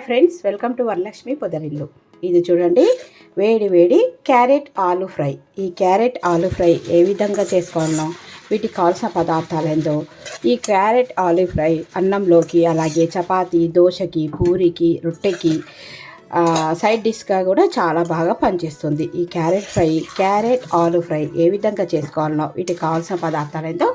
Hi friends welcome to Varalakshmi Podarillu. ఇది చూడండి వేడి వేడి క్యారెట్ ఆలు ఫ్రై. ఈ క్యారెట్ ఆలు ఫ్రై ఏ విధంగా చేసుకోవాలో వీటికి కావాల్సిన పదార్థాలు ఏందో ఈ క్యారెట్ ఆలు ఫ్రై అన్నంలోకి అలాగే చపాతీ దోశకి పూరికి రొట్టెకి సైడ్ డిష్గా కూడా చాలా బాగా పనిచేస్తుంది. ఈ క్యారెట్ ఫ్రై క్యారెట్ ఆలు ఫ్రై ఏ విధంగా చేసుకోవాలనో వీటికి కావాల్సిన పదార్థాలతో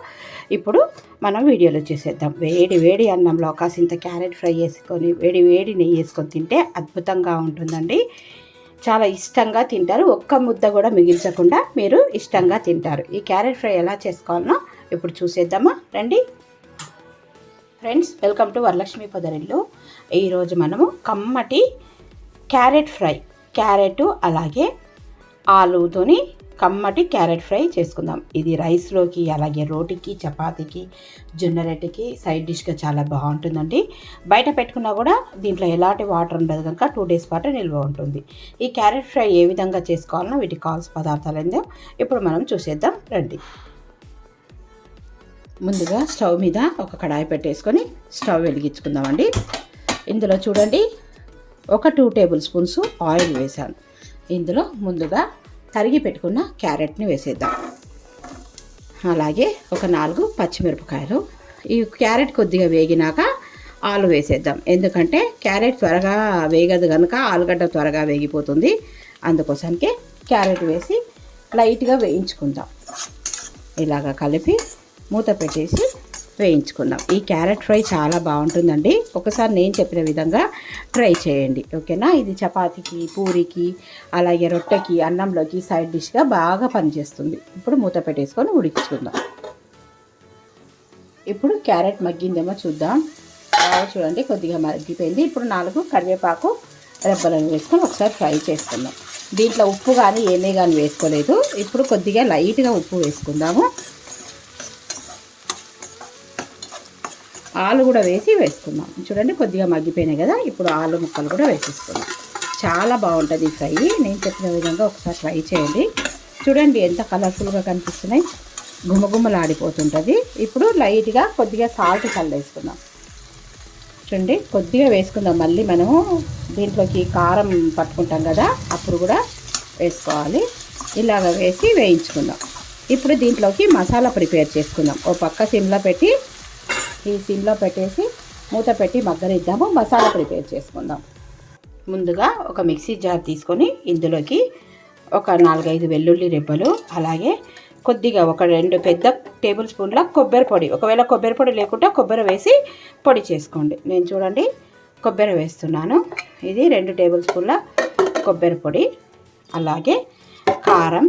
ఇప్పుడు మనం వీడియోలో చూసేద్దాం. వేడి వేడి అన్నంలో కాసింత క్యారెట్ ఫ్రై వేసుకొని వేడి వేడి నెయ్యి వేసుకొని తింటే అద్భుతంగా ఉంటుందండి. చాలా ఇష్టంగా తింటారు. ఒక్క ముద్ద కూడా మిగిల్చకుండా మీరు ఇష్టంగా తింటారు. ఈ క్యారెట్ ఫ్రై ఎలా చేసుకోవాలనో ఇప్పుడు చూసేద్దామా? రండి. Friends welcome to Varalakshmi Podarillu. ఈరోజు మనము కమ్మటి క్యారెట్ ఫ్రై. క్యారెట్ అలాగే ఆలుతోని కమ్మటి క్యారెట్ ఫ్రై చేసుకుందాం. ఇది రైస్లోకి అలాగే రోటీకి చపాతీకి జొన్న రొట్టెకి సైడ్ డిష్గా చాలా బాగుంటుందండి. బయట పెట్టుకున్నా కూడా దీంట్లో ఎలాంటి వాటర్ ఉండదు కనుక టూ డేస్ పాటు నిల్వ ఉంటుంది. ఈ క్యారెట్ ఫ్రై ఏ విధంగా చేసుకోవాలనో వీటికి కావాల్సిన పదార్థాలు ఏందో ఇప్పుడు మనం చూసేద్దాం. రండి. ముందుగా స్టవ్ మీద ఒక కడాయి పెట్టేసుకొని స్టవ్ వెలిగించుకుందామండి. ఇందులో చూడండి ఒక టూ టేబుల్ స్పూన్స్ ఆయిల్ వేశాను. ఇందులో ముందుగా తరిగి పెట్టుకున్న క్యారెట్ని వేసేద్దాం. అలాగే ఒక నాలుగు పచ్చిమిరపకాయలు. ఈ క్యారెట్ కొద్దిగా వేగినాక ఆలు వేసేద్దాం. ఎందుకంటే క్యారెట్ త్వరగా వేగదు కనుక ఆలుగడ్డ త్వరగా వేగిపోతుంది. అందుకోసానికి క్యారెట్ వేసి లైట్గా వేయించుకుందాం. ఇలాగ కలిపి మూత పెట్టేసి వేయించుకుందాం. ఈ క్యారెట్ ఫ్రై చాలా బాగుంటుందండి. ఒకసారి నేను చెప్పిన విధంగా ట్రై చేయండి. ఓకేనా? ఇది చపాతీకి పూరికి అలాగే రొట్టెకి అన్నంలోకి సైడ్ డిష్గా బాగా పనిచేస్తుంది. ఇప్పుడు మూత పెట్టేసుకొని ఉడికించుకుందాం. ఇప్పుడు క్యారెట్ మగ్గిందేమో చూద్దాం. బాగా చూడండి కొద్దిగా మగ్గిపోయింది. ఇప్పుడు నాలుగు కరివేపాకు రెబ్బలను వేసుకొని ఒకసారి ఫ్రై చేసుకుందాం దీంట్లో ఉప్పు కానీ ఏమీ కానీ వేసుకోలేదు. ఇప్పుడు కొద్దిగా లైట్గా ఉప్పు వేసుకుందాము. ఆలు కూడా వేసి వేసుకుందాం. చూడండి కొద్దిగా మగ్గిపోయినాయి కదా ఇప్పుడు ఆలు ముక్కలు కూడా వేసేసుకుందాం. చాలా బాగుంటుంది ఈ ఫ్రై. నేను చెప్పిన విధంగా ఒకసారి ట్రై చేయండి. చూడండి ఎంత కలర్ఫుల్గా కనిపిస్తున్నాయి. గుమగుమలాడిపోతుంటుంది. ఇప్పుడు లైట్గా కొద్దిగా సాల్ట్ చల్లేసుకుందాం చూడండి కొద్దిగా వేసుకుందాం. మళ్ళీ మనము దీంట్లోకి కారం పట్టుకుంటాం కదా అప్పుడు కూడా వేసుకోవాలి. ఇలాగ వేసి వేయించుకుందాం. ఇప్పుడు దీంట్లోకి మసాలా ప్రిపేర్ చేసుకుందాం. ఓ పక్క సిమ్లో పెట్టి ఈ సిమ్లో పెట్టేసి మూత పెట్టి మగ్గనిద్దాము. మసాలా ప్రిపేర్ చేసుకుందాం. ముందుగా ఒక మిక్సీ జార్ తీసుకొని ఇందులోకి ఒక నాలుగైదు వెల్లుల్లి రెబ్బలు అలాగే కొద్దిగా ఒక రెండు పెద్ద టేబుల్ స్పూన్ల కొబ్బరి పొడి. ఒకవేళ కొబ్బరి పొడి లేకుండా కొబ్బరి వేసి పొడి చేసుకోండి. నేను చూడండి కొబ్బరి వేస్తున్నాను. ఇది రెండు టేబుల్ స్పూన్ల కొబ్బరి పొడి అలాగే కారం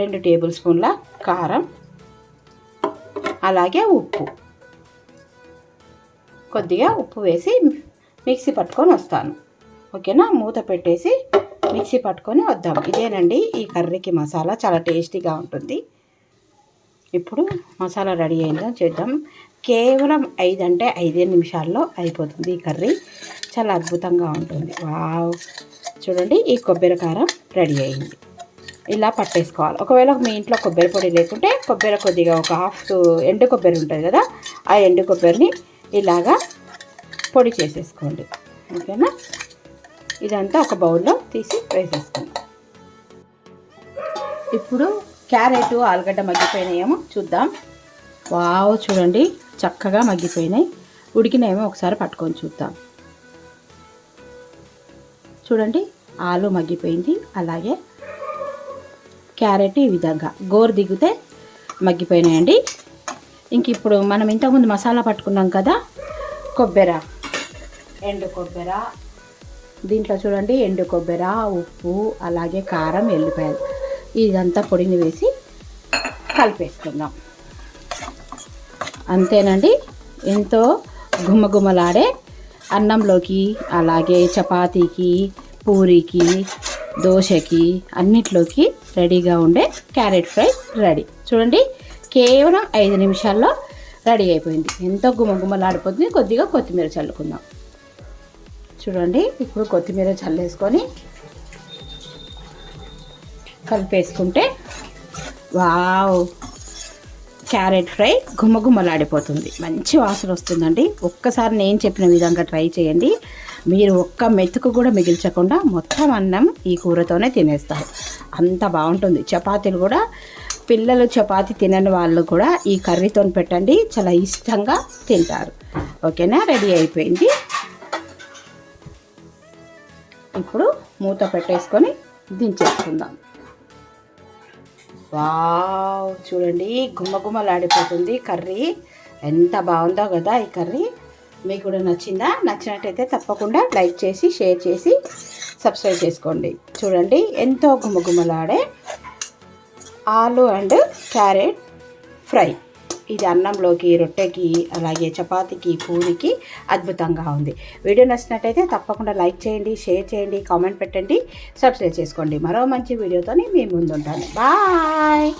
రెండు టేబుల్ స్పూన్ల కారం అలాగే ఉప్పు. కొద్దిగా ఉప్పు వేసి మిక్సీ పట్టుకొని వస్తాను. ఓకేనా? మూత పెట్టేసి మిక్సీ పట్టుకొని వద్దాం. ఇదేనండి ఈ కర్రీకి మసాలా. చాలా టేస్టీగా ఉంటుంది. ఇప్పుడు మసాలా రెడీ అయిందో చేద్దాం. కేవలం ఐదు అంటే ఐదే నిమిషాల్లో అయిపోతుంది ఈ కర్రీ. చాలా అద్భుతంగా ఉంటుంది. వావ్! చూడండి ఈ కొబ్బరి కారం రెడీ అయింది. ఇలా పట్టేసుకోవాలి. ఒకవేళ మీ ఇంట్లో కొబ్బరి పొడి లేకుంటే కొబ్బరి కొద్దిగా ఒక హాఫ్ ఎండు కొబ్బరి ఉంటుంది కదా ఆ ఎండు కొబ్బరిని ఇలాగా పొడి చేసేసుకోండి. ఓకేనా? ఇదంతా ఒక బౌల్లో తీసి వేసేసుకోండి. ఇప్పుడు క్యారెట్ ఆలుగడ్డ మగ్గిపోయినాయేమో చూద్దాం. వావ్ చూడండి చక్కగా మగ్గిపోయినాయి. ఉడికినాయేమో ఒకసారి పట్టుకొని చూద్దాం. చూడండి ఆలు మగ్గిపోయింది. అలాగే క్యారెట్ ఈ విధంగా. గోరు దిగితే మగ్గిపోయినాయండి. ఇంక ఇప్పుడు మనం ఇంతకుముందు మసాలా పట్టుకున్నాం కదా కొబ్బెర ఎండు కొబ్బెర. దీంట్లో చూడండి ఎండు కొబ్బెర ఉప్పు అలాగే కారం ఎల్లిపాయలు. ఇదంతా పొడిని వేసి కలిపేసుకుందాం. అంతేనండి. ఎంతో గుమ్మగుమ్మలాడే అన్నంలోకి అలాగే చపాతీకి పూరికి దోశకి అన్నిట్లోకి రెడీగా ఉండే క్యారెట్ ఫ్రై రెడీ. చూడండి కేవలం ఐదు నిమిషాల్లో రెడీ అయిపోయింది. ఎంతో గుమగుమలాడిపోతుంది. కొద్దిగా కొత్తిమీర చల్లుకుందాం. చూడండి ఇప్పుడు కొత్తిమీర చల్లేసుకొని కలిపేసుకుంటే వావ్! క్యారెట్ ఫ్రై గుమ్మగుమ్మలాడిపోతుంది మంచి వాసన వస్తుందండి. ఒక్కసారి నేను చెప్పిన విధంగా ట్రై చేయండి. మీరు ఒక్క మెతుకు కూడా మిగిల్చకుండా మొత్తం అన్నం ఈ కూరతోనే తినేస్తారు. అంత బాగుంటుంది. చపాతీలు కూడా పిల్లలు చపాతీ తినని వాళ్ళు కూడా ఈ కర్రీతో పెట్టండి. చాలా ఇష్టంగా తింటారు. ఓకేనా? రెడీ అయిపోయింది. ఇప్పుడు మూత పెట్టేసుకొని దించేసుకుందాం. వావ్! చూడండి గుమ్మగుమ్మలాడిపోతుంది కర్రీ. ఎంత బాగుందో కదా ఈ కర్రీ. మీకు కూడా నచ్చిందా? నచ్చినట్టయితే తప్పకుండా లైక్ చేసి షేర్ చేసి సబ్స్క్రైబ్ చేసుకోండి. చూడండి ఎంతో గుమగుమలాడే ఆలు అండ్ క్యారెట్ ఫ్రై. ఇది అన్నంలోకి రొట్టెకి అలాగే చపాతీకి పూరికి అద్భుతంగా ఉంది. వీడియో నచ్చినట్టయితే తప్పకుండా లైక్ చేయండి షేర్ చేయండి కామెంట్ పెట్టండి సబ్స్క్రైబ్ చేసుకోండి. మరో మంచి వీడియోతోని మీ ముందుంటాను. బాయ్!